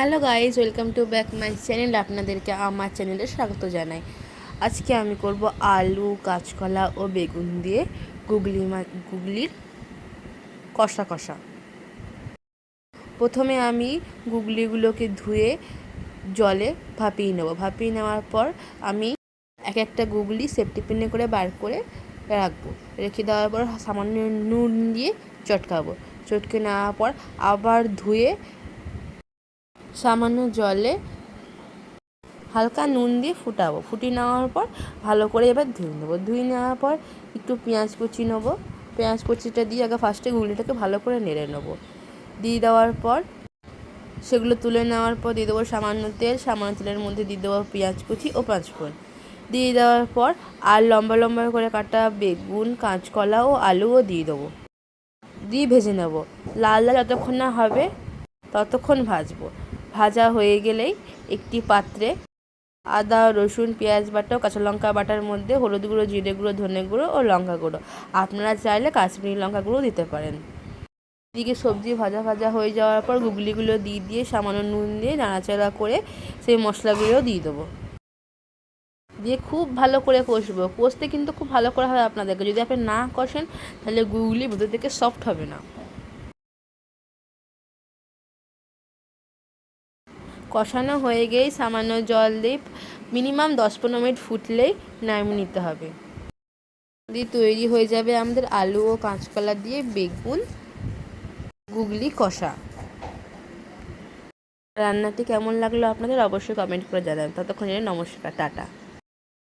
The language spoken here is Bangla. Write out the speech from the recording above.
Hello guys, welcome to back my channel, আপনাদেরকে আমার চ্যানেলে স্বাগত জানাই। আজকে আমি করব আলু, কাঁচকলা ও বেগুন দিয়ে গুগলি মা, গুগলির কষা কষা। প্রথমে আমি গুগলিগুলোকে ধুয়ে জলে ভাপিয়ে নেব। ভাপিয়ে নেওয়ার পর আমি এক একটা গুগলি সেফটি পিনে করে বার করে রাখব। রেখে দেওয়ার পর সামান্য নুন দিয়ে চটকাবো। চটকে নেওয়ার পর আবার ধুয়ে সামান্য জলে হালকা নুন দিয়ে ফুটাবো। ফুটিয়ে নেওয়ার পর ভালো করে এবার ধুয়ে নেব। ধুয়ে নেওয়ার পর একটু পেঁয়াজ কুচি নেব। পেঁয়াজ কুচিটা দিয়ে আগে ফার্স্টে গুলিটাকে ভালো করে নেড়ে নেব। দিয়ে দেওয়ার পর সেগুলো তুলে নেওয়ার পর দিয়ে দেবো সামান্য তেল, সামান্য তেলের মধ্যে দিয়ে দেবো পেঁয়াজ কুচি ও পাঁচফোড়ন। দিয়ে দেওয়ার পর আর লম্বা লম্বা করে কাটা বেগুন, কাঁচকলা ও আলুও দিয়ে দেবো। দিয়ে ভেজে নেব। লাল লাল যতক্ষণ না হবে ততক্ষণ ভাজবো। ভাজা হয়ে গেলেই একটি পাত্রে আদা, রসুন, পেঁয়াজ বাটা, কাঁচা লঙ্কা বাটার মধ্যে হলুদ গুঁড়ো, জিরে গুঁড়ো, ধনে গুঁড়ো ও লঙ্কা গুঁড়ো। আপনারা চাইলে কাশ্মীরি লঙ্কা গুঁড়ো দিতে পারেন। এদিকে সবজি ভাজা ভাজা হয়ে যাওয়ার পর গুগলিগুলো দিয়ে দিয়ে সামান্য নুন দিয়ে নাড়াচাড়া করে সেই মশলাগুলো দিয়ে দেবো। দিয়ে খুব ভালো করে কষবো। কষতে কিন্তু খুব ভালো করে হবে আপনাদেরকে। যদি আপনি না কষেন, তাহলে গুগলি ভেতর থেকে সফট হবে না। কষানো হয়ে গিয়েই সামান্য জল দিয়ে মিনিমাম দশ পনেরো মিনিট ফুটলেই নামিয়ে নিতে হবে। দিয়ে তৈরি হয়ে যাবে আমাদের আলু ও কাঁচকলা দিয়ে বেগুন, গুগলি, কষা। রান্নাটি কেমন লাগল আপনাদের অবশ্যই কমেন্ট করে জানান ততক্ষণ নমস্কার, টাটা।